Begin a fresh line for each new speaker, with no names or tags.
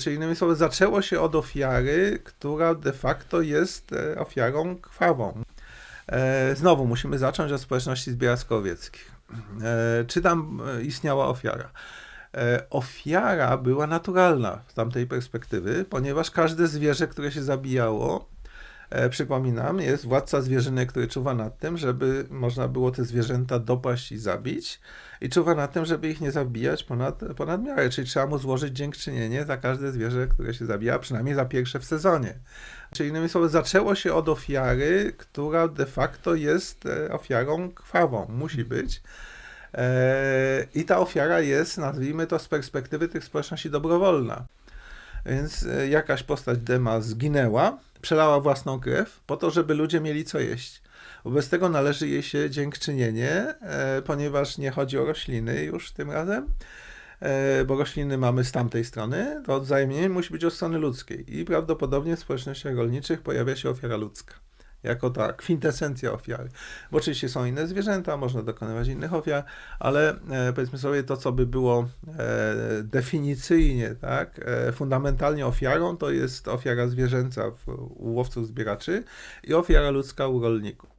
Czyli innymi słowy, zaczęło się od ofiary, która de facto jest e, ofiarą krwawą. E, Znowu musimy zacząć od społeczności zbieracko-łowieckich. E, Czy tam istniała ofiara? Ofiara była naturalna z tamtej perspektywy, ponieważ każde zwierzę, które się zabijało, przypominam, jest władca zwierzyny, który czuwa nad tym, żeby można było te zwierzęta dopaść i zabić i czuwa nad tym, żeby ich nie zabijać ponad, ponad miarę, czyli trzeba mu złożyć dziękczynienie za każde zwierzę, które się zabija, przynajmniej za pierwsze w sezonie. Czyli innymi słowy, zaczęło się od ofiary, która de facto jest e, ofiarą krwawą, musi być. E, I ta ofiara jest, nazwijmy to z perspektywy tych społeczności dobrowolna. Więc e, jakaś postać Dema zginęła, przelała własną krew po to, żeby ludzie mieli co jeść. Wobec tego należy jej się dziękczynienie, e, ponieważ nie chodzi o rośliny już tym razem, e, bo rośliny mamy z tamtej strony, to odwzajemnienie musi być od strony ludzkiej. I prawdopodobnie w społecznościach rolniczych pojawia się ofiara ludzka. Jako ta kwintesencja ofiary. Bo oczywiście są inne zwierzęta, można dokonywać innych ofiar, ale e, powiedzmy sobie to, co by było e, definicyjnie, tak, e, fundamentalnie ofiarą, to jest ofiara zwierzęca u łowców zbieraczy i ofiara ludzka u rolników.